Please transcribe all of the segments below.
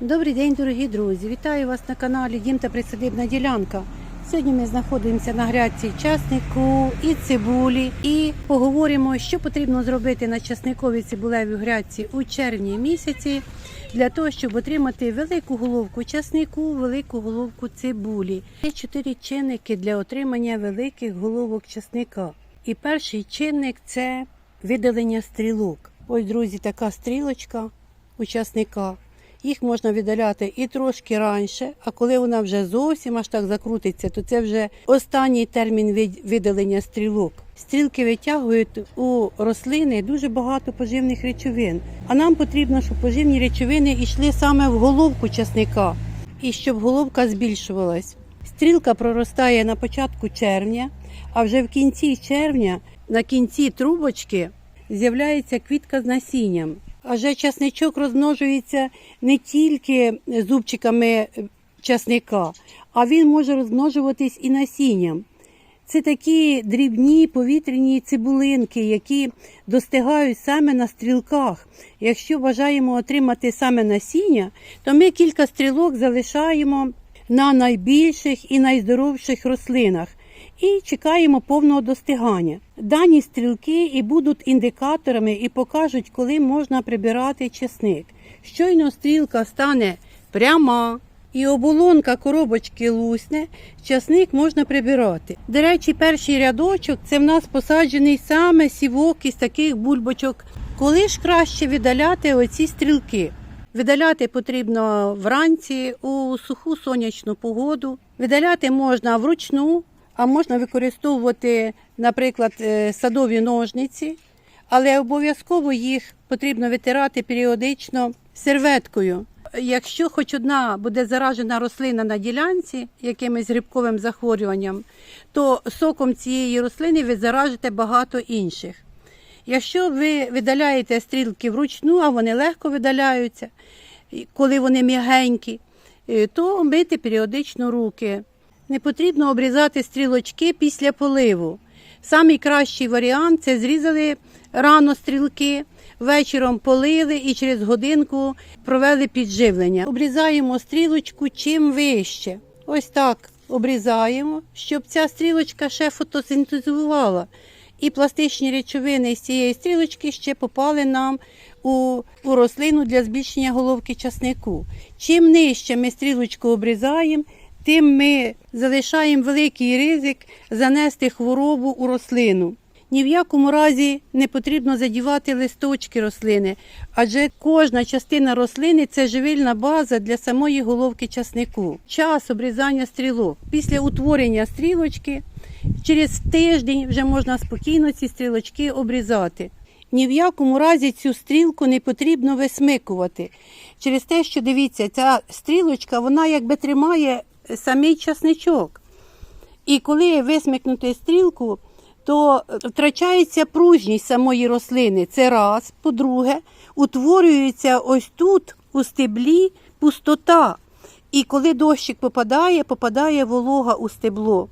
Добрий день, дорогі друзі! Вітаю вас на каналі Дім та Присадибна ділянка. Сьогодні ми знаходимося на грядці часнику і цибулі, і поговоримо, що потрібно зробити на часниковій цибулевій грядці у червні місяці для того, щоб отримати велику головку часнику, велику головку цибулі. Є чотири чинники для отримання великих головок часника. І перший чинник це видалення стрілок. Ось, друзі, така стрілочка у часника. Їх можна видаляти і трошки раніше, а коли вона вже зовсім аж так закрутиться, то це вже останній термін видалення стрілок. Стрілки витягують у рослини дуже багато поживних речовин. А нам потрібно, щоб поживні речовини йшли саме в головку часника і щоб головка збільшувалась. Стрілка проростає на початку червня, а вже в кінці червня, на кінці трубочки, з'являється квітка з насінням. Адже часничок розмножується не тільки зубчиками часника, а він може розмножуватись і насінням. Це такі дрібні повітряні цибулинки, які достигають саме на стрілках. Якщо бажаємо отримати саме насіння, то ми кілька стрілок залишаємо на найбільших і найздоровших рослинах і чекаємо повного достигання. Дані стрілки і будуть індикаторами і покажуть, коли можна прибирати чесник. Щойно стрілка стане пряма. І оболонка коробочки лусне, часник можна прибирати. До речі, перший рядочок це в нас посаджений саме сівок із таких бульбочок. Коли ж краще видаляти оці стрілки? Видаляти потрібно вранці у суху сонячну погоду. Видаляти можна вручну, а можна використовувати, наприклад, е, садові ножниці, але обов'язково їх потрібно витирати періодично серветкою. Якщо хоч одна буде заражена рослина на ділянці якимось грибковим захворюванням, то соком цієї рослини ви заражите багато інших. Якщо ви видаляєте стрілки вручну, а вони легко видаляються, коли вони м'ягенькі, е, то мити періодично руки. Не потрібно обрізати стрілочки після поливу. Самий кращий варіант це зрізали рано стрілки, вечором полили і через годинку провели підживлення. Обрізаємо стрілочку чим вище. Ось так обрізаємо, щоб ця стрілочка ще фотосинтезувала. І пластичні речовини з цієї стрілочки ще попали нам у, у рослину для збільшення головки часнику. Чим нижче ми стрілочку обрізаємо, тим ми залишаємо великий ризик занести хворобу у рослину. Ні в якому разі не потрібно задівати листочки рослини, адже кожна частина рослини це живильна база для самої головки часнику. Час обрізання стрілок. Після утворення стрілочки через тиждень вже можна спокійно ці стрілочки обрізати. Ні в якому разі цю стрілку не потрібно висмикувати. Через те, що дивіться, ця стрілочка вона якби тримає самий часничок. І коли висмикнути стрілку, то втрачається пружність самої рослини. Це раз. По-друге, утворюється ось тут у стеблі пустота. І коли дощик попадає, попадає волога у стебло.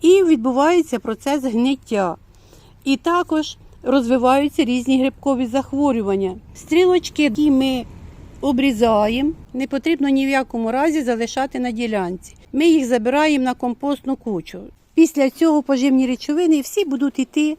І відбувається процес гниття. І також розвиваються різні грибкові захворювання. Стрілочки, які ми обрізаємо, не потрібно ні в якому разі залишати на ділянці. Ми їх забираємо на компостну кучу. Після цього поживні речовини всі будуть йти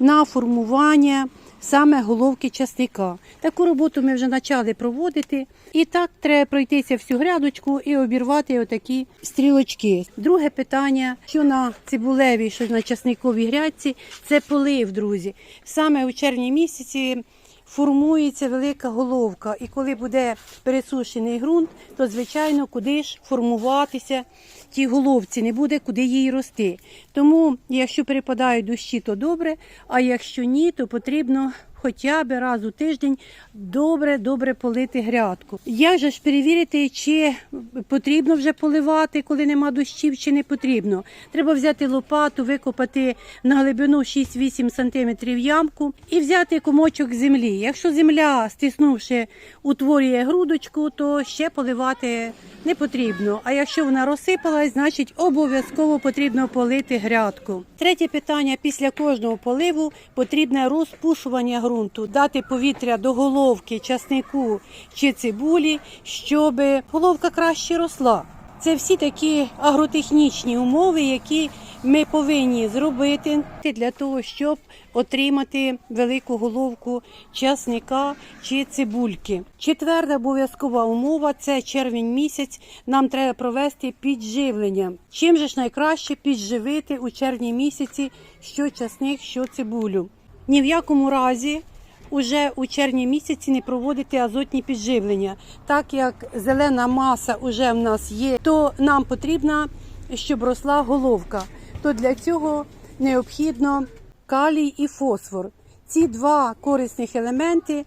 на формування саме головки часника. Таку роботу ми вже почали проводити. І так треба пройтися всю грядочку і обірвати отакі стрілочки. Друге питання, що на цибулевій, що на часниковій грядці, це полив, друзі. Саме у червні місяці формується велика головка. І коли буде пересушений ґрунт, то звичайно куди ж формуватися тій головці, не буде куди їй рости. Тому, якщо перепадають дощі, то добре, а якщо ні, то потрібно хоча б раз у тиждень добре-добре полити грядку. Як же ж перевірити, чи потрібно вже поливати, коли нема дощів, чи не потрібно? Треба взяти лопату, викопати на глибину 6-8 см ямку і взяти комочок землі. Якщо земля, стиснувши, утворює грудочку, то ще поливати не потрібно. А якщо вона розсипалась, значить обов'язково потрібно полити грядку. Третє питання: після кожного поливу потрібне розпушування ґрунту, дати повітря до головки часнику чи цибулі, щоб головка краще росла. Це всі такі агротехнічні умови, які ми повинні зробити для того, щоб отримати велику головку часника чи цибульки. Четверта обов'язкова умова це червень місяць. Нам треба провести підживлення. Чим же ж найкраще підживити у червні місяці що часник, що цибулю? Ні в якому разі уже у червні місяці не проводити азотні підживлення. Так як зелена маса вже в нас є, то нам потрібно, щоб росла головка. То для цього необхідно калій і фосфор. Ці два корисних елементи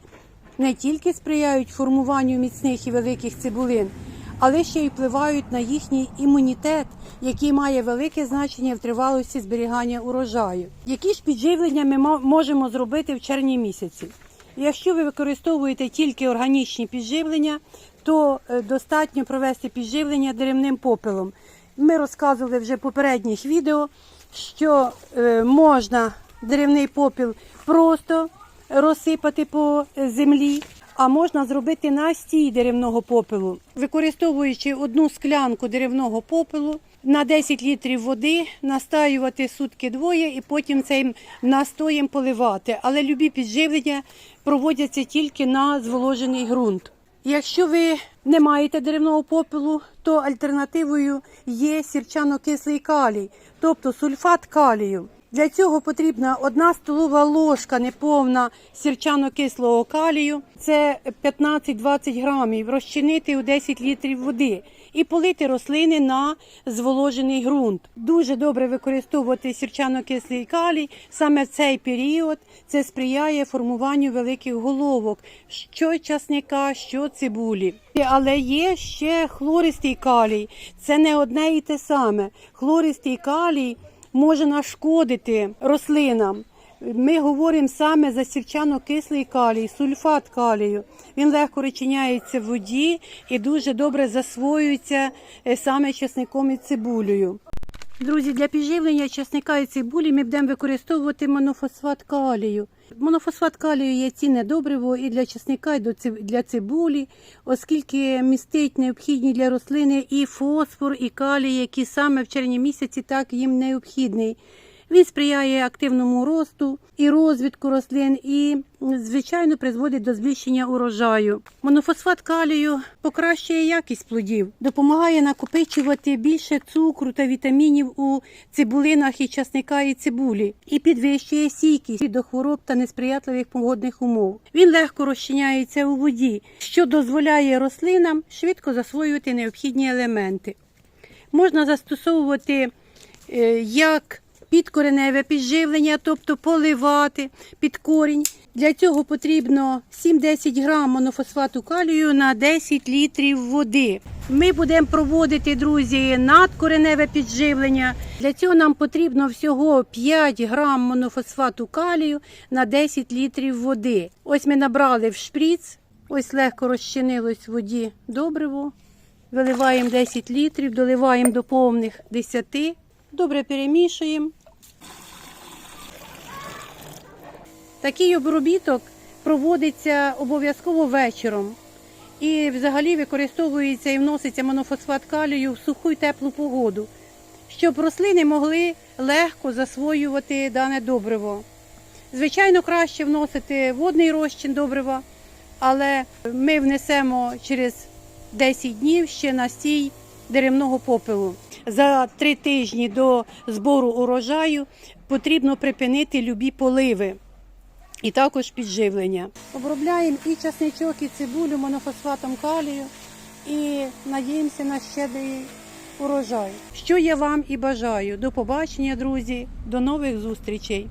не тільки сприяють формуванню міцних і великих цибулин, але ще й впливають на їхній імунітет, який має велике значення в тривалості зберігання урожаю. Які ж підживлення ми можемо зробити в червні місяці? Якщо ви використовуєте тільки органічні підживлення, то е, достатньо провести підживлення деревним попелом. Ми розказували вже в попередніх відео, що е, можна деревний попіл просто розсипати по землі, а можна зробити настій деревного попелу, використовуючи одну склянку деревного попелу на 10 літрів води, настаювати сутки двоє і потім цим настоєм поливати. Але любі підживлення проводяться тільки на зволожений ґрунт. Якщо ви не маєте деревного попелу, то альтернативою є сірчано-кислий калій, тобто сульфат калію. Для цього потрібна одна столова ложка неповна сірчано-кислого калію, це 15-20 грамів, розчинити у 10 літрів води і полити рослини на зволожений ґрунт. Дуже добре використовувати сірчано-кислий калій саме в цей період. Це сприяє формуванню великих головок, що часника, що цибулі. Але є ще хлористий калій. Це не одне і те саме. Хлористий калій може нашкодити рослинам. Ми говоримо саме за сірчано-кислий калій, сульфат калію. Він легко розчиняється в воді і дуже добре засвоюється е, саме часником і цибулею. Друзі, для підживлення часника і цибулі ми будемо використовувати монофосфат калію. Монофосфат калію є цінне добриво і для часника, і для цибулі, оскільки містить необхідні для рослини і фосфор, і калій, які саме в червні місяці так їм необхідний. Він сприяє активному росту і розвитку рослин, і, звичайно, призводить до збільшення урожаю. Монофосфат калію покращує якість плодів, допомагає накопичувати більше цукру та вітамінів у цибулинах і часника і цибулі, і підвищує стійкість до хвороб та несприятливих погодних умов. Він легко розчиняється у воді, що дозволяє рослинам швидко засвоювати необхідні елементи. Можна застосовувати е, як підкореневе підживлення, тобто поливати під корінь. Для цього потрібно 7-10 грам монофосфату калію на 10 літрів води. Ми будемо проводити, друзі, надкореневе підживлення. Для цього нам потрібно всього 5 грам монофосфату калію на 10 літрів води. Ось ми набрали в шприц, ось легко розчинилось в воді добриво. Виливаємо 10 літрів, доливаємо до повних 10. Добре перемішуємо. Такий обробіток проводиться обов'язково вечором. І взагалі використовується і вноситься монофосфат калію в суху й теплу погоду, щоб рослини могли легко засвоювати дане добриво. Звичайно, краще вносити водний розчин добрива, але ми внесемо через 10 днів ще настій деревного попелу. За три тижні до збору урожаю потрібно припинити любі поливи і також підживлення. Обробляємо і часничок, і цибулю монофосфатом калію і надіємося на щедрий урожай. Що я вам і бажаю. До побачення, друзі, до нових зустрічей.